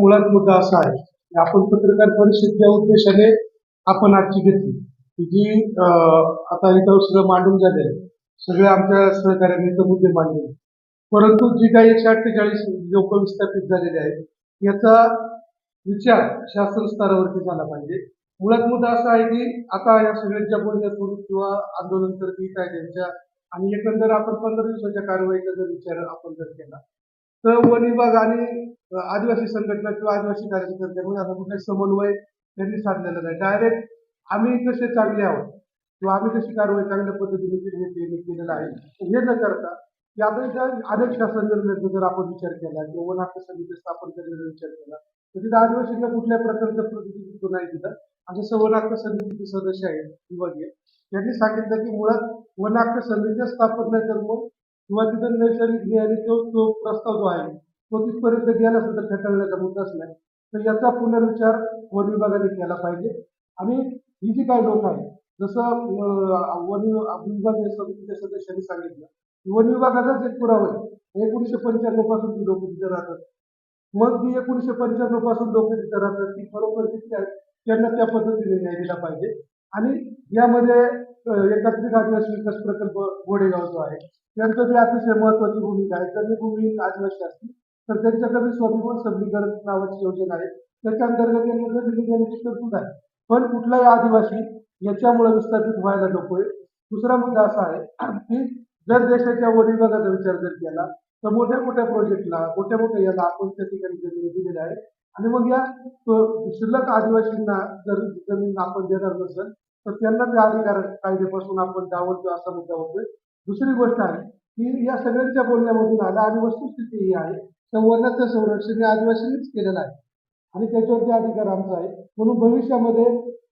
मुळात मुद्दा असा आहे की आपण पत्रकार परिषद उद्देशाने आपण आजची घेतली. की जी आता इथं सगळं मांडून झाले सगळे आमच्या सहकार्याने इथं मुद्दे मांडले. परंतु जी काही एकशे अठ्ठेचाळीस लोक विस्थापित झालेले आहेत याचा विचार शासन स्तरावरती झाला पाहिजे. मुळात मुद्दा असा आहे की आता या सगळ्यांच्या बोलण्यातून किंवा आंदोलन करती कायद्यांच्या आणि एकंदर आपण पंधरा दिवसाच्या कारवाईचा जर विचार आपण जर केला तर वन विभाग आणि आदिवासी संघटना किंवा आदिवासी कार्यकर्त्यांमध्ये आता कुठलाही समन्वय त्यांनी साधलेला नाही. डायरेक्ट आम्ही कसे चांगले आहोत किंवा आम्ही कशी कारवाई चांगल्या पद्धतीने केली केलेलं आहे. हे न करता की आता अनेक शासन निर्णयाचा जर आपण विचार केला किंवा वन हक्क समिती स्थापन करण्याचा विचार केला तर तिथं आदिवासींना कुठल्या प्रकारचं प्रतिनिधित्व नाही तिथं. असं जसं हक्क समितीचे सदस्य आहेत विभागीय. त्यांनी सांगितलं की मुळात वन हक्क स्थापन नाही तर मग किंवा तिथं नैसर्गिक न्यायाने तो प्रस्ताव जो आहे तो तिथपर्यंत गेला सुद्धा फेटाळण्याचा मुद्दाच नाही. तर याचा पुनर्विचार वन विभागाने केला पाहिजे. आणि ही जी काही लोक आहेत जसं वन विभागीय समितीच्या सदस्यांनी सांगितलं वन विभागाचाच एक पुरावा आहे. एकोणीसशे पंच्याण्णवपासून ती लोक तिथे राहतात. मग ती एकोणीसशे पंच्याण्णवपासून लोक तिथे राहतात ती खरोखर तिथे आहेत त्यांना त्या पद्धतीने न्याय दिला पाहिजे. आणि यामध्ये एकत्रिक एकात्मिक आदिवासी विकास प्रकल्प गोडेगाव जो आहे त्यांचं बी अतिशय महत्वाची भूमिका आहे. त्यांनी भूमिका आदिवासी असतील तर त्यांच्याकडे स्वाभिमान सबलीकरण नावाची योजना आहे. त्याच्या अंतर्गत त्यांना दिली देण्याची तरतूद आहे. पण कुठलाही आदिवासी याच्यामुळे विस्थापित व्हायला नकोय. दुसरा मुद्दा असा आहे की जर देशाच्या वन विभागाचा विचार जर केला तर मोठ्या मोठ्या प्रोजेक्टला मोठ्या मोठ्या याला आपण त्या ठिकाणी जमिनी दिलेल्या आहे आणि मग या शिल्लक आदिवासींना जर जमीन आपण देणार नसेल तर त्यांना त्या अधिकार कायद्यापासून आपण डावलतो असा मुद्दा होतोय. दुसरी गोष्ट आहे की या सगळ्यांच्या बोलण्यामधून आला. आणि वस्तुस्थिती ही आहे. तर वनाचं संरक्षण हे आदिवासींनीच केलेलं आहे. आणि त्याच्यावरती अधिकार आमचा आहे. म्हणून भविष्यामध्ये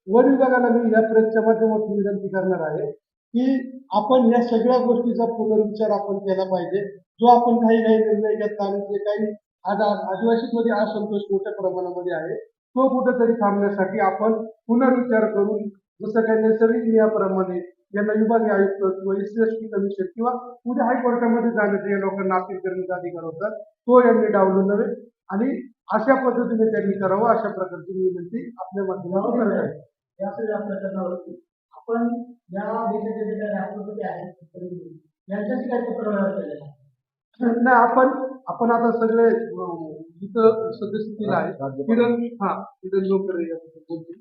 वन विभागाला मी या प्रेसच्या माध्यमातून विनंती करणार आहे की आपण या सगळ्या गोष्टीचा पुनर्विचार आपण केला पाहिजे. जो आपण काही काही निर्णय घेतला आणि जे काही आदिवासीमध्ये असंतोष मोठ्या प्रमाणामध्ये आहे तो कुठेतरी थांबण्यासाठी आपण पुनर्विचार करून जसं काही नैसर्गिक नियमाप्रमाणे यांना विभागीय आयुक्त किंवा S C S T commission किंवा उद्या हायकोर्टामध्ये जाण्याचा या लोकांना अपील करण्याचा अधिकार होता तो यांनी डावलू नव्हे. आणि अशा पद्धतीने त्यांनी करावं अशा प्रकारची मी विनंती आपल्या माध्यमातून करत आहे. या सगळ्या प्रकरणावरती आपण या देशाचे जे काही राष्ट्रपती आहेत यांच्याशी काही पत्रव्यवहार केलेला आहे. नाही आपण आपण आता सगळे अं, इथं सदस्यतील आहे किरण हा किरण लोकर बोलतील.